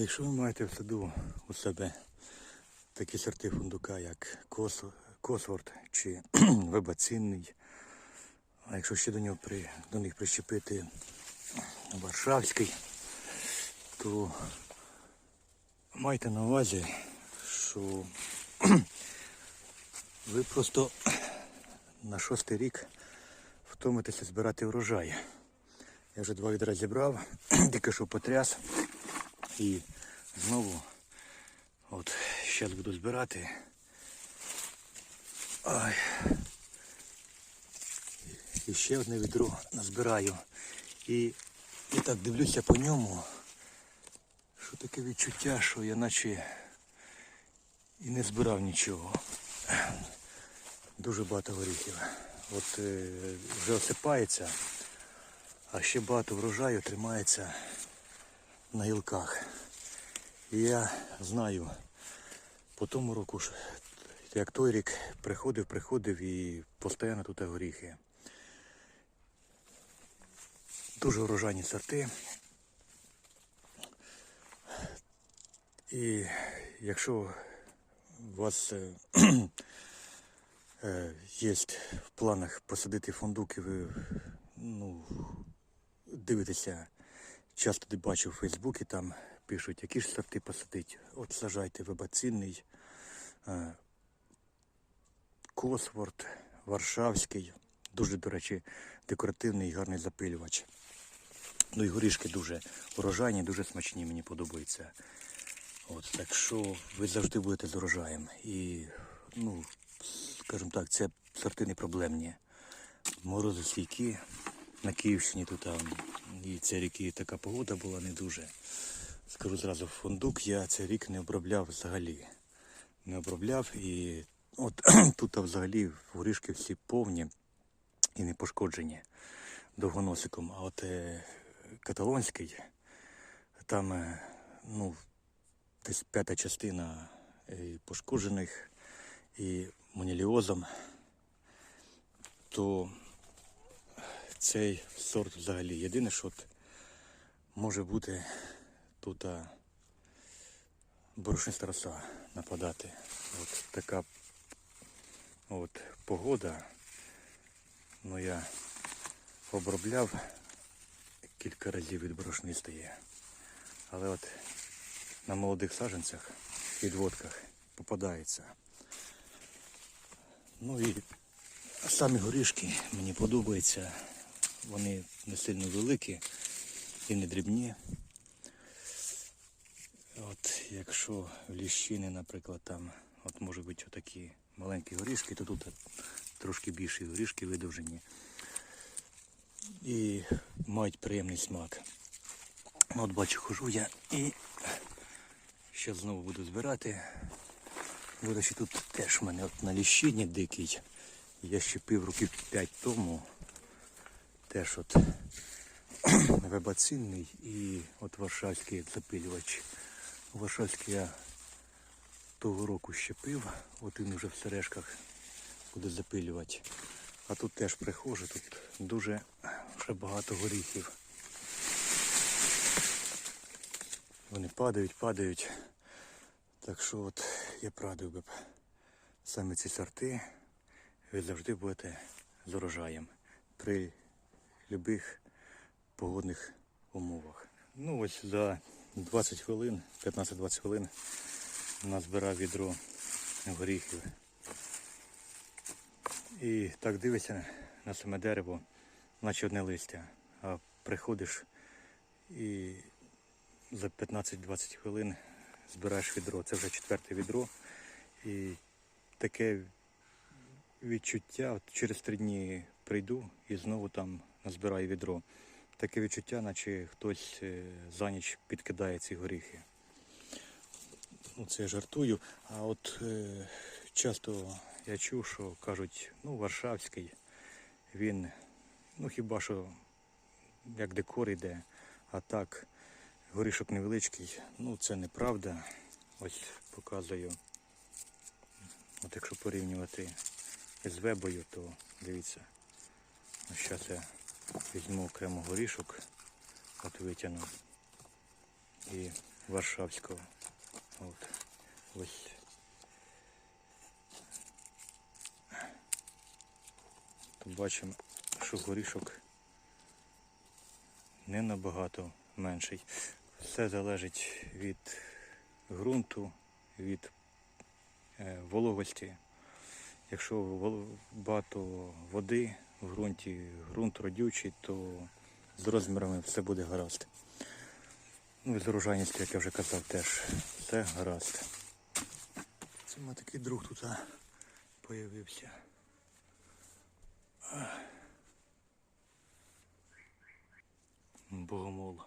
Якщо ви маєте в саду у себе такі сорти фундука, як Кос, Косворд чи Вебацинний, а якщо ще до нього при, до них прищепити Варшавський, то майте на увазі, що ви просто на шостий рік втомитеся збирати врожай. Я вже два відра зібрав, тільки що потряс. І знову от зараз буду збирати. Ой. І ще одне відро назбираю. І, і так дивлюся по ньому, що таке відчуття, що я наче і не збирав нічого. Дуже багато горіхів. От е, вже осипається, а ще багато врожаю тримається на гілках. І я знаю, по тому року, як той рік приходив, приходив і постійно тут горіхи. Дуже урожайні сорти. І якщо у вас е, е, є в планах посадити фундук і ви ну, дивитеся, часто бачу в Фейсбуці, там пишуть, які ж сорти посадити. От сажайте вибацинний, е, Косворд, Варшавський. Дуже, до речі, декоративний і гарний запилювач. Ну і горішки дуже урожайні, дуже смачні, мені подобаються. От, так що ви завжди будете з урожаєм. І, ну, скажімо так, це сорти не проблемні. Морозостійкі на Київщині тут і це ріки така погода була не дуже. Скажу зразу, фундук я цей рік не обробляв взагалі. Не обробляв і от тут взагалі горішки всі повні і не пошкоджені довгоносиком. А от е, каталонський, там е, ну, десь п'ята частина е, пошкоджених і моніліозом, то цей сорт взагалі єдине, що може бути тут борошниста роса нападати. От така от погода. Ну я обробляв кілька разів від борошнистої. Але от на молодих саджанцях, відводках попадається. Ну і самі горішки мені подобаються. Вони не сильно великі і не дрібні. От якщо ліщини, наприклад, там от може бути отакі маленькі горішки, то тут трошки більші горішки видовжені. І мають приємний смак. От бачу, хожу я і ще знову буду збирати. До речі, тут теж в мене от на ліщині дикий. Я щепив років 5 тому. Теж от вебацинний і от варшавський запилювач. Варшавський я того року щепив, от він вже в сережках буде запилювати. А тут теж приходжу, тут дуже вже багато горіхів. Вони падають, падають. Так що от я прадив би саме ці сорти, ви завжди будете з урожаєм при будь-яких погодних умовах. Ну ось за 20 хвилин, 15-20 хвилин назбирав відро горіхів. І так дивишся на саме дерево, наче одне листя. А приходиш і за 15-20 хвилин збираєш відро. Це вже четверте відро. І таке відчуття, от через три дні прийду і знову там назбираю відро. Таке відчуття, наче хтось е, за ніч підкидає ці горіхи. Ну, це я жартую. А от е, часто я чув, що кажуть, ну, Варшавський, він, ну хіба що як декор йде, а так, горішок невеличкий, ну це неправда. Ось показую. От якщо порівнювати з вебою, то дивіться. Ось зараз я візьму окремо горішок, от витягну. І Варшавського. От. Ось. Тут бачимо, що горішок не набагато менший. Все залежить від ґрунту, від е, вологості. Якщо багато води в ґрунті, ґрунт родючий, то з розмірами все буде гаразд. Ну і з урожайністю, як я вже казав, теж все гаразд. Це ми такий друг тут появився. Богомол.